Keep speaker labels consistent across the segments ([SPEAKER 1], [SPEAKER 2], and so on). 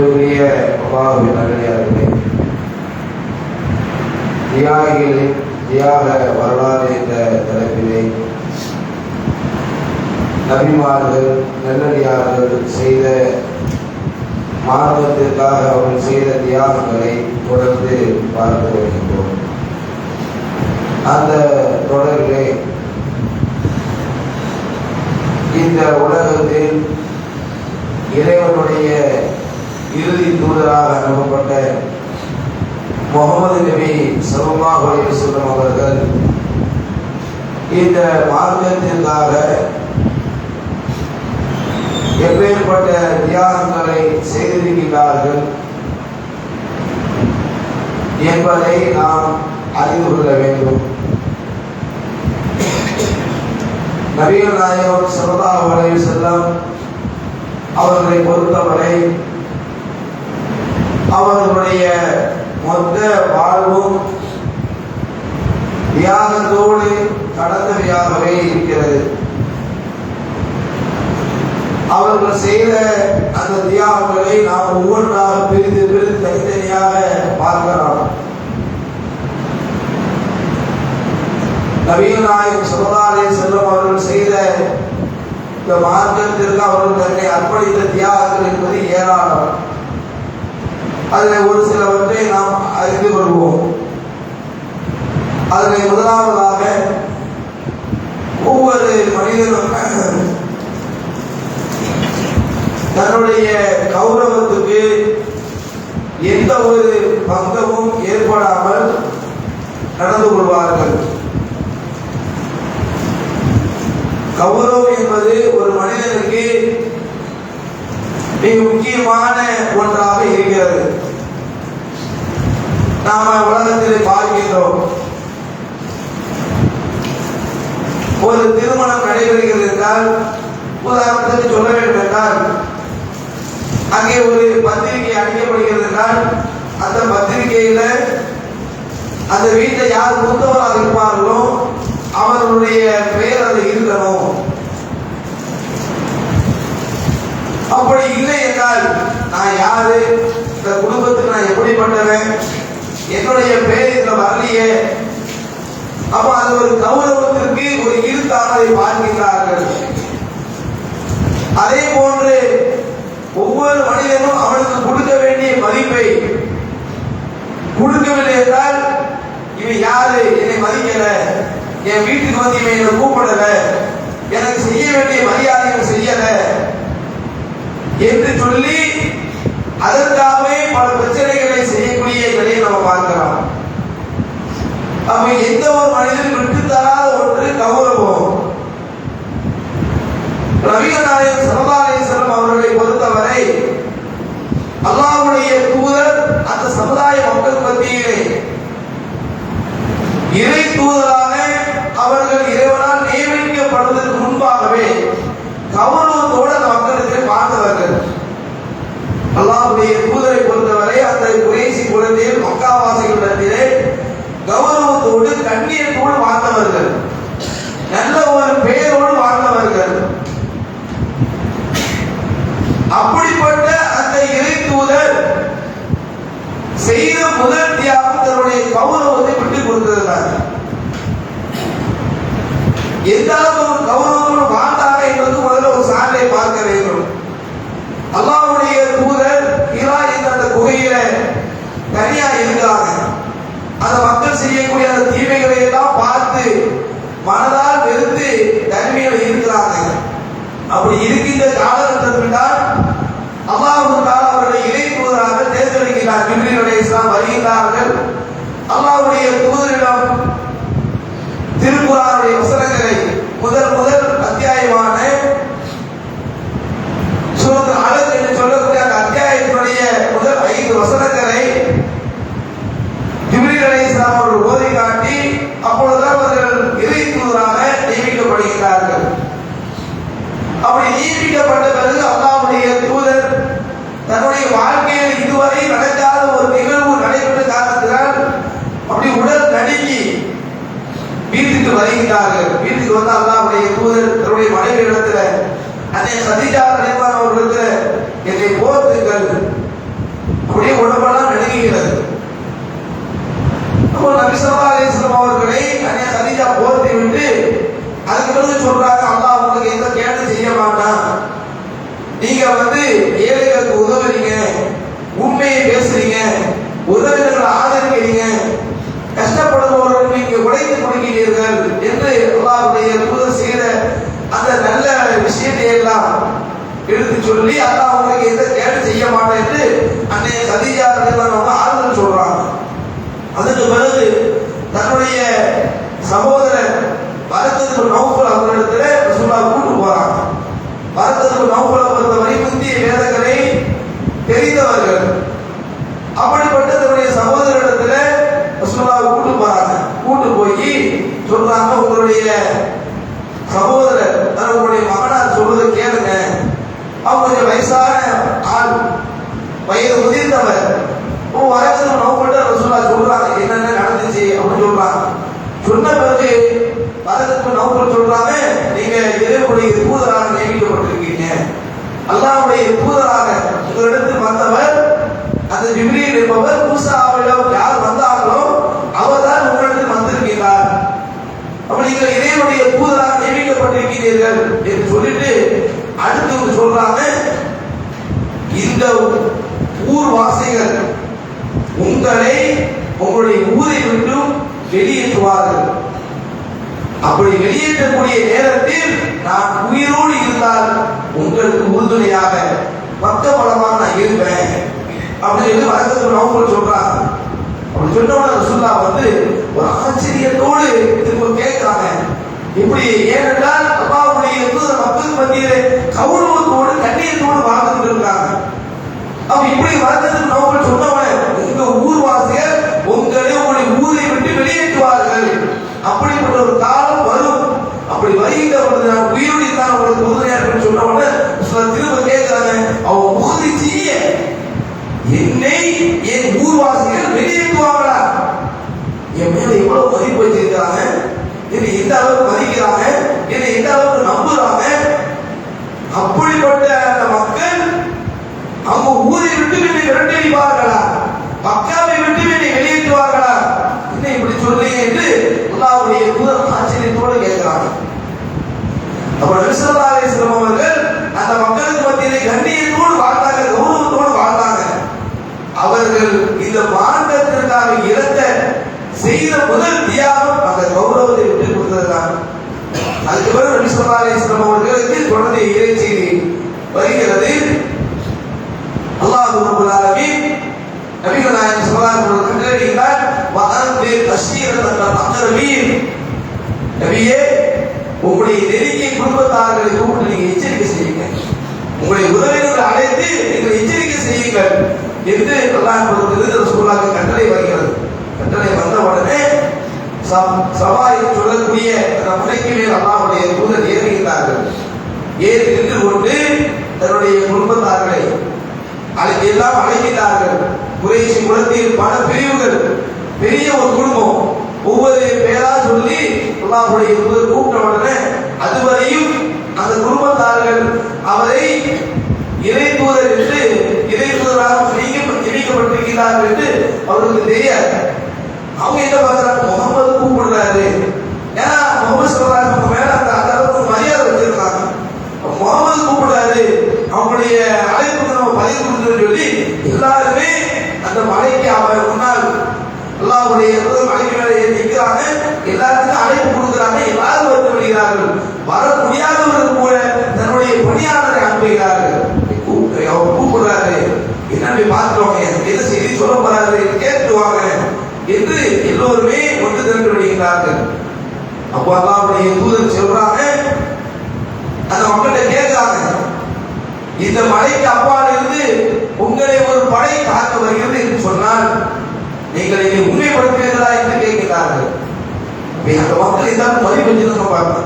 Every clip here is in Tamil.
[SPEAKER 1] அன்புக்குரிய அல்லாஹுவின் நல்லடியார்களே தியாகிகளின் தியாக வரலாறு என்ற தலைப்பிலே நபிமார்கள் நல்லடியார்கள் செய்த மார்க்கத்திற்காக அவர்கள் செய்த தியாகங்களை தொடர்ந்து பார்த்து வருகின்றோம். அந்த தொடரிலே இந்த உலகத்தில் இறைவனுடைய இறுதி தூதராக அனுப்பப்பட்ட முகமது நபி சல்லாஹ் அலைவசல்லம் அவர்கள் இந்த மார்க்கத்திற்காக எப்பேற்பட்ட தியாகங்களை செய்திருக்கிறார்கள் என்பதை நாம் அறிந்து கொள்ள வேண்டும். நவீன நாயகம் சல்லாஹ் செல்லம் அவர்களை பொறுத்தவரை அவர்களுடைய மொத்த வாழ்வும் தியாகத்தோடு கடந்தவையாகவே இருக்கிறது. அவர்கள் செய்த அந்த தியாகங்களை நாம் ஒவ்வொன்றாக பிரித்து பிரித்து தனித்தனியாக பார்க்கலாம். நவீன நாயகம் சொல்லதாலே செல்லும் அவர்கள் செய்த இந்த மார்க்கத்திற்கு அவர்கள் தன்னை அர்ப்பணித்த தியாகங்கள் என்பது ஏராளம். அதில் ஒரு சிலவற்றை நாம் அறிந்து கொள்வோம். அதில் முதலாவதாக ஒவ்வொரு மனிதனும் தன்னுடைய கௌரவத்துக்கு எந்த ஒரு பங்கமும் ஏற்படாமல் நடந்து கொள்வார்கள். கௌரவம் என்பது ஒரு மனிதனுக்கு மிக முக்கியமான ஒன்றாக இருக்கிறது. நாம உலகத்திலே பார்க்கின்றோம் ஒரு திருமணம் நடைபெறுகிறது என்றால் உதாரணத்துக்கு சொல்ல வேண்டும் என்றால் அங்கே ஒரு பத்திரிகை அடிக்கப்படுகிறது என்றால் அந்த பத்திரிகையில அந்த வீட்டில் யார் மூத்தவராக இருப்பார்களோ அவர்களுடைய பெயர் அது இருக்கணும். அப்படி இல்லை என்றால் நான் யாரு? இந்த குடும்பத்துக்கு நான் எப்படிப்பட்டவன்? என்னுடைய பெயர் இந்த வரலையே. அப்ப அது ஒரு கௌரவத்திற்கு ஒரு இருக்கானதை பார்க்கின்றார்கள். அதே போன்று ஒவ்வொரு மனிதனும் அவனுக்கு கொடுக்க வேண்டிய மதிப்பை கொடுக்கவில்லை என்றால் இவன் யாரு? என்னை மதிக்கல. என் வீட்டுக்கு வந்து இவன் என்னை கூப்பிடல. எனக்கு செய்ய வேண்டிய மரியாதைகள் செய்யல என்று சொல்லி அதற்காகவே பல பிரச்சனைகளை செய்யக்கூடிய நிலையை நம்ம பார்க்கிறோம் அப்ப எந்த ஒரு மனிதன் விட்டு தராத ஒன்று கௌரவம் ரவிநாயகம் சமுதாயேஸ்வரம் அவர்களை பொறுத்தவரை அல்லாஹ்வுடைய தூதர் அந்த சமுதாய மக்கள் மத்தியிலே இறை தூதராக அவர்கள் இறைவனால் நியமிக்கப்படுவதற்கு முன்பாகவே கௌரவத்தோடு அந்த மக்களுக்கு பார்த்தவர்கள் அல்லாஹ்வுடைய தூதரை பொறுத்தவரை அந்த குறைசி குழந்தையில் மக்காவாசிகளிடத்திலே கௌரவத்தோடு கண்ணியத்தோடு வாழ்ந்தவர்கள் நல்ல ஒரு பெயரோடு வாழ்ந்தவர்கள் அப்படிப்பட்ட அந்த இறை தூதர் செய்த முதல் தியாகம் தன்னுடைய கௌரவத்தை விட்டுக் கொடுத்திருந்தார் எந்த அளவு ஒரு கௌரவத்தோடு வாழ்ந்தாங்க என்பது முதல்ல ஒரு சான்றை பார்க்க வேண்டும். அல்லாவுடைய தூதர் ஹிரா என்ற அந்த குகையில தனியா இருந்தாங்க. அந்த மக்கள் செய்யக்கூடிய அந்த தீமைகளை எல்லாம் பார்த்து மனதால் வெறுத்து தனிமையில் இருக்கிறாங்க. அப்படி இருக்கின்ற காலகட்டத்தில் தான் அல்லாஹு தாலா அவர்களை இறை தூதராக தேர்ந்தெடுக்கிறார் ஜிப்ரீல் இஸ்லாம் வருகின்றார்கள் அல்லாஹ்வுடைய தூதரிடம் திருக்குறானுடைய வசனங்களை முதல் முதல் அத்தியாயமான சூரத் அலக் என்று சொல்லக்கூடிய அந்த அத்தியாயத்தினுடைய முதல் ஐந்து வசனங்களை ஜிப்ரீல் அலைஹிஸ்ஸலாம் அவர்கள் ஓதி காட்டி அப்பொழுதுதான் அவர்கள் இறை தூதராக நியமிக்கப்படுகிறார்கள் அப்படி நியமிக்கப்பட்ட பிறகு அல்லாவுடைய தூதர் தன்னுடைய வாழ்க்கையில் இதுவரை நடக்காத ஒரு நிகழ்வு நடைபெற்ற காரணத்தினால் அப்படி உடல் நடுங்கி வீட்டுக்கு வருகிறார்கள். வீட்டுக்கு வந்து அல்லாவுடைய தூதர் தன்னுடைய மனைவி இடத்துல அதே சதிஜா நினைப்பான் அவர்களுக்கு என்னை போத்துங்கள். அப்படியே உடம்பெல்லாம் நடுங்குகிறது. அப்போ நபி ஸல்லல்லாஹு அவர்களை அன்னை சதிஜா போர்த்தி விட்டு அதுக்கு பிறகு சொல்றாங்க அல்லாஹ் உங்களுக்கு எந்த கேடு செய்ய மாட்டான். நீங்க வந்து ஏழைகளுக்கு உதவுறீங்க உண்மையை பேசுறீங்க உதவிகளை ஆதரிக்கிறீங்க கஷ்டப்படுபவர்கள் நீங்க உழைத்து கொடுக்கிறீர்கள் என்று அல்லாஹ்வுடைய தூதர் செய்த அந்த நல்ல விஷயத்தை எல்லாம் எடுத்து சொல்லி அல்லாஹ் உங்களுக்கு எந்த கேடு செய்ய மாட்டேன் என்று அன்னை கதீஜா ரலியல்லாஹு ஆறுதல் சொல்றாங்க அதுக்கு பிறகு தன்னுடைய சகோதரர் பரத்தத்துக்கு நௌஃபல் அவர்களிடத்துல ரசூலா கூட்டு போறாங்க பரத்தத்துக்கு நௌஃபலை பொறுத்தவரை முந்திய வேதங்களை தெரிந்தவர்கள் அப்படிப்பட்ட தன்னுடைய சகோதரிடத்துல ரசூலா கூட்டு போறாங்க கூட்டு போய் சொல்றாங்க உங்களுடைய சகோதரர் அதாவது உங்களுடைய மகனார் சொல்றதை கேளுங்க அவங்க கொஞ்சம் வயசான ஆள் வயது முதிர்ந்தவர். ஓ வரத்துல நோக்கட்ட ரசூலா சொல்றாங்க என்னென்ன நடந்துச்சு அப்படின்னு சொல்றாங்க. சொன்ன பிறகு வரதுக்கு நோக்கம் சொல்றாங்க நீங்க இறைவனுடைய தூதராக நியமிக்கப்பட்டிருக்கீங்க. அல்லாவுடைய தூதராக உங்களிடத்தில் வந்தவர் அந்த ஜிப்ரீல் என்பவர் மூசாவிடம் யார் வந்தார்களோ அவர்தான் உங்களிடத்தில் வந்திருக்கிறார் அப்ப நீங்கள் இறைவனுடைய தூதராக நியமிக்கப்பட்டிருக்கிறீர்கள் என்று சொல்லிட்டு இந்த ஊர்வாசிகள் உங்களை உங்களுடைய ஊரை விட்டும் வெளியேற்றுவார்கள். அப்படி வெளியேற்றக்கூடிய நேரத்தில் நான் உயிரோடு இருந்தால் உங்களுக்கு உறுதுணையாக பக்க பலமாக நான் இருப்பேன். அப்படின்னு சொல்லி வழக்கத்தில் அவங்க சொல்றாங்க. அப்படி சொன்னவன சுல்லா வந்து ஒரு ஆச்சரியத்தோடு திரும்ப கேட்கிறாங்க. இப்படி ஏனென்றால் அப்பாவுடைய தூதர் மக்கள் மத்தியிலே கௌரவத்தோடு கண்ணியத்தோடு வாழ்ந்துட்டு இருக்காங்க. அப்ப இப்படி வழக்கத்துக்கு நோக்கம் சொன்னவன் உங்க ஊர்வாசியர் உங்களை உங்களுடைய ஊரை விட்டு வெளியேற்றுவார்கள். அப்படிப்பட்ட ஒரு காலம் வரும் அப்படி வருகின்ற பொழுது நான் உயிரோடு தான் உங்களுக்கு உறுதுணையா இருக்குன்னு சொன்ன உடனே சொல்ல திரும்ப கேட்கிறாங்க அவன் முகதிச்சு என்னை என் ஊர்வாசிகள் வெளியேற்றுவாங்களா என் மேல எவ்வளவு மதிப்பு வச்சிருக்காங்க என்னை எந்த அளவுக்கு மதிக்கிறாங்க என்னை எந்த அளவுக்கு நம்புறாங்க அப்படிப்பட்ட அந்த மக்கள் அவங்க ஊரை விட்டு என்னை விரட்டடிப்பார்களா மக்காவை விட்டு என்னை வெளியேற்றுவார்களா என்ன இப்படி சொல்றீங்க என்று அல்லாவுடைய தூதர் ஆச்சரியத்தோடு கேட்கிறாங்க அப்ப நபிசல்லா அலிஸ்லாம் அவர்கள் அந்த மக்களுக்கு மத்தியிலே கண்ணியத்தோடு வாழ்ந்தாங்க கௌரவத்தோடு வாழ்ந்தாங்க அவர்கள் இந்த மார்க்கத்திற்காக இழந்த செய்த முதல் தியாகம் அந்த கௌரவத்தை விட்டு கொடுத்ததுதான். அதுக்கு பிறகு நபிசல்லா அலிஸ்லாம் அவர்களுக்கு தொடர்ந்து இறைச்சி வருகிறது. அல்லாஹ் ரப்பல் ஆலமீன் நபிகள் நாயகம் ஸல்லல்லாஹு அலைஹி வஸல்லம் கட்டளையிட்டார் வஅன்தி தஷ்ரீரத்தல் அக்ரபீன் நபியே உங்களுடைய நெருங்கிய குடும்பத்தார்களை கூப்பிட்டு நீங்க எச்சரிக்கை செய்யுங்க. உங்களுடைய உறவினர்களை அழைத்து நீங்கள் எச்சரிக்கை செய்யுங்கள் என்று அல்லாஹ் கொடுத்திருந்து ரசூலுல்லாஹ்க்கு கட்டளை வருகிறது. கட்டளை வந்த உடனே ச- சபா சொல்லக்கூடிய அந்த முறைக்கு மேல் அல்லாஹ்வுடைய தூதர் ஏறுகிறார்கள் ஏறி நின்று கொண்டு தன்னுடைய குடும்பத்தார்களை அழைத்து எல்லாம் அழைக்கிறார்கள் குறைசி குலத்தில் பல பிரிவுகள் பெரிய ஒரு குடும்பம். ஒவ்வொரு பேரா சொல்லி அல்லாஹுடைய தூதர் கூப்பிட்ட உடனே அதுவரையும் அந்த குடும்பத்தார்கள் அவரை இறை தூதர் என்று இறை தூதராக என்று அவர்களுக்கு தெரியாது. அவங்க என்ன பார்க்கிறாங்க? முகமது கூப்பிடுறாரு ஏன்னா முகமது சொல்றாங்க அவங்க மேல அந்த அந்த அளவுக்கு மரியாதை வச்சிருக்காங்க முகமது கூப்பிடுறாரு அவங்களுடைய அழைப்புக்கு நம்ம பதிவு கொடுக்கணும்னு சொல்லி எல்லாருமே அந்த மலைக்கு அவர் முன்னால் அல்லாஹ்வுடைய மலைக்கு மேலே ஏறி நிற்கிறாங்க எல்லாத்துக்கும் அழைப்பு கொடுக்குறாங்க எல்லாரும் வந்து விடுகிறார்கள் வர முடியாதவர்கள் கூட தன்னுடைய பணியாளரை அனுப்புகிறார்கள் கூப்பிட்டு அவர் கூப்பிடுறாரு என்ன போய் பார்த்துருவாங்க என்ன செய்தி சொல்ல போறாரு கேட்டுவாங்க என்று எல்லோருமே ஒன்று திரண்டு விடுகிறார்கள் அப்போ அல்லாஹ்வுடைய தூதர் சொல்றாங்க. அந்த மக்கள்கிட்ட கேட்கிறாங்க. இந்த மலைக்கு அப்பால் இருந்து உங்களை ஒரு படை தாக்க வருகிறது என்று சொன்னால் நீங்கள் இதை உண்மைப்படுத்துவீர்களா என்று கேட்கிறார்கள். அந்த மக்கள் இதான் மதிப்பு வச்சிருக்க பாருங்க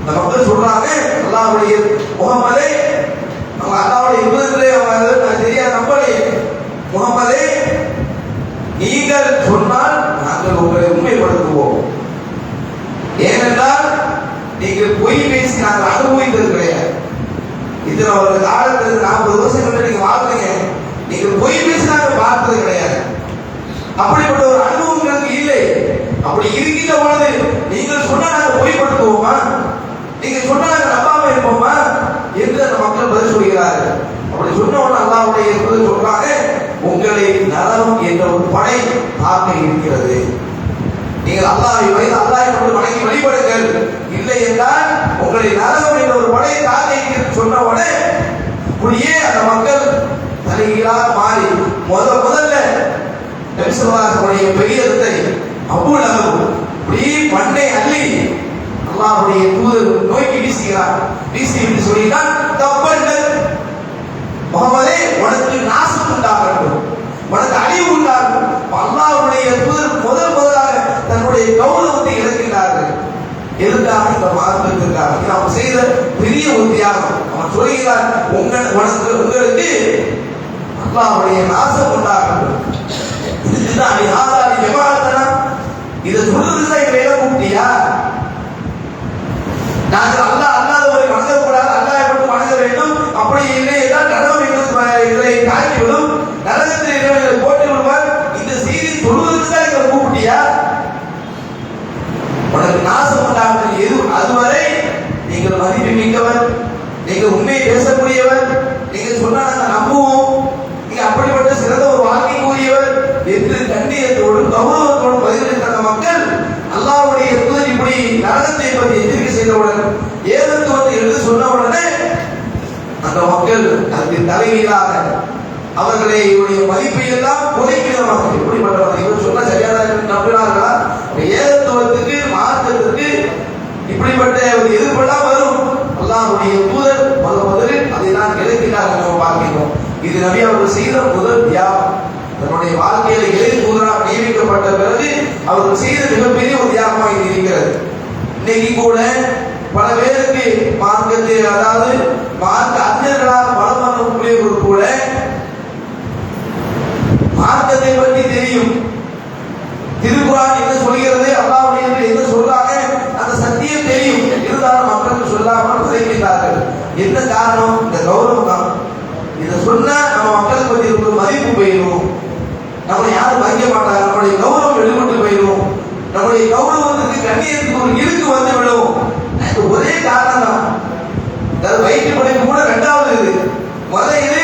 [SPEAKER 1] அந்த மக்கள் சொல்றாங்க அல்லாஹ்வுடைய முகமதே அவங்க அல்லாஹ்வுடைய விபத்திலே அவங்க அதை நான் சரியா நம்பலையே முகமதே நீங்கள் சொன்னால் நாங்கள் உங்களை உண்மைப்படுத்துவோம் ஏனென்றால் நீங்கள் பொய் பேசி நாங்கள் அனுபவித்தது கிடையாது. இத்தனை ஒரு காலத்துல நாற்பது வருஷம் நீங்க வாழ்றீங்க. நீங்க பொய் பேசி நாங்கள் அப்படிப்பட்ட ஒரு அனுபவம் எனக்கு இல்லை. அப்படி இருக்கின்ற பொழுது நீங்கள் சொன்னா நாங்க பொய்ப்படுத்துவோமா? நீங்க சொன்னா நாங்க நம்பாம இருப்போமா? என்று அந்த மக்கள் பதில் சொல்கிறார்கள். அப்படி சொன்ன உடனே அல்லாவுடைய பதில் சொல்றாங்க உங்களை நரகம் என்ற ஒரு படை தாக்க இருக்கிறது. நீங்கள் அல்லாஹ் வயது அல்லாஹ்வை கொண்டு வணங்கி வழிபடுங்கள் இல்லை என்றால் உங்களை நரகம் என்ற ஒரு படை தாக்க இருக்கிறது சொன்ன உடனே அப்படியே அந்த மக்கள் தலைகீழாக மாறி முத முதல்ல நபிசுல்லாஹுடைய பெரியத்தை அபுல் அகபு இப்படி பண்ணை அள்ளி அல்லாஹ்வுடைய தூதர் நோக்கி வீசுகிறார் வீசி விட்டு சொல்லிட்டான் தப்பல்ல முகமதே உனக்கு நாசம் உண்டாகட்டும் உனக்கு அழிவு உண்டாகும் அல்லாஹ்வுடைய தூதர் முதல் முதலாக தன்னுடைய கௌரவத்தை இழக்கிறார்கள் எதுக்காக இந்த மார்க்கத்திற்காக இது அவன் செய்த பெரிய ஒரு தியாகம். அவன் சொல்கிறார் உங்கள் உனக்கு உங்களுக்கு அல்லாவுடைய நாசம் உண்டாகும் இதுதான் நீ ஆதாரி ஜமாத்தனா இதை சொல்றதுக்கு தான் இவங்க கூப்பிட்டியா நாங்கள் அல்லாஹ் அல்லாதவரை வணங்கக்கூடாது அல்லாஹ் மட்டும் வணங்க வேண்டும் அப்படி இல்லை என்றால் நரகம் எங்களுக்கு இதை தாக்கிவிடும் நரகத்தில் இறைவனை போட்டு விடுவார் இந்த செய்தி சொல்வதற்கு தான் எங்களை கூப்பிட்டியா உனக்கு நாசம் உண்டாகும் எது அதுவரை நீங்கள் மதிப்பு மிக்கவர் நீங்கள் உண்மையை பேசக்கூடியவர் நீங்கள் சொன்னா நாங்கள் நம்புவோம். நீங்க அப்படிப்பட்ட சிறந்த ஒரு வாழ்க்கைக்குரியவர் என்று கண்ணியத்தோடு கௌரவத்தோடும் பதிலளித்த மக்கள் அல்லாவுடைய தூதர் இப்படி நரகத்தை பற்றி எச்சரிக்கை செய்தவுடன் ஏதத்துவத்தை எழுந்து சொன்ன உடனே அந்த மக்கள் அதுக்கு தலைகீழாக அவர்களை இவருடைய மதிப்பை எல்லாம் குறைக்கிறவர்கள் இப்படிப்பட்டவர்கள் இவர் சொன்ன சரியான நம்பினார்களா ஏகத்துவத்துக்கு மார்க்கத்துக்கு இப்படிப்பட்ட ஒரு எதிர்ப்பெல்லாம் வரும் அல்லாஹ்வுடைய தூதர் முத முதலில் அதை தான் விளக்கினார்கள் நம்ம பார்க்கிறோம் இது நபி அவர்கள் செய்த முதல் தியாகம். தன்னுடைய வாழ்க்கையில இளைய தூதராக நியமிக்கப்பட்ட பிறகு அவர்கள் செய்த மிகப்பெரிய ஒரு தியாகமாக இது இருக்கிறது. இன்னைக்கு கூட பல பேருக்கு மார்க்கத்தை அதாவது மார்க்க அறிஞர்களாக பலம் வரக்கூடியவர்கள் கூட மார்க்கத்தை பற்றி தெரியும். திருக்குறான் என்ன சொல்கிறது அல்லாவுடைய என்ன சொல்றாங்க அந்த சத்தியம் தெரியும். இருந்தாலும் மக்களுக்கு சொல்லாமல் விதைக்கின்றார்கள் என்ன காரணம்? இந்த கௌரவம் சொன்னா நம்ம மக்கள் பத்தி ஒரு மதிப்பு போயிடும் நம்மளை யாரும் மதிக்க மாட்டாங்க. நம்மளுடைய கௌரவம் வெளிப்பட்டு போயிடும் நம்மளுடைய கௌரவத்துக்கு கண்ணியத்துக்கு ஒரு இழுக்கு வந்து விடும். ஒரே காரணம் தான் அதாவது வயிற்று படைப்பு கூட ரெண்டாவது. இது முதல் இது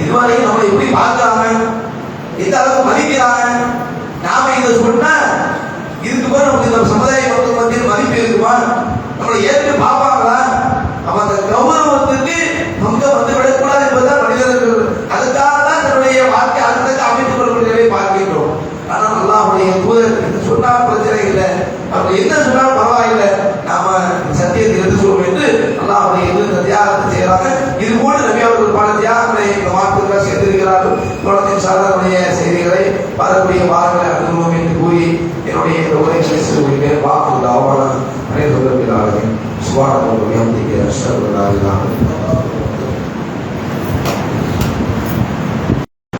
[SPEAKER 1] இதுவரையும் நம்மளை எப்படி பார்க்கிறாங்க? எந்த அளவுக்கு மதிக்கிறாங்க? நாம இதை சொன்னா இதுக்கு போய் நமக்கு இந்த சமுதாய மக்கள் மத்தியில் மதிப்பு இருக்குமா? நம்மளை ஏற்று பார்ப்பாங்க அப்ப அந்த கௌரவத்துக்கு பங்கம் வந்து விடக்கூடாது என்பதுதான் மனிதர்கள் அதுக்காக தான் தன்னுடைய வாழ்க்கை அடுத்த அமைத்துக் கொள்வதை பார்க்கின்றோம் ஆனால் அல்லாஹ்வுடைய தூதர் இது சொன்னால் பிரச்சனை அப்ப என்ன சொன்னாலும் பரவாயில்லை.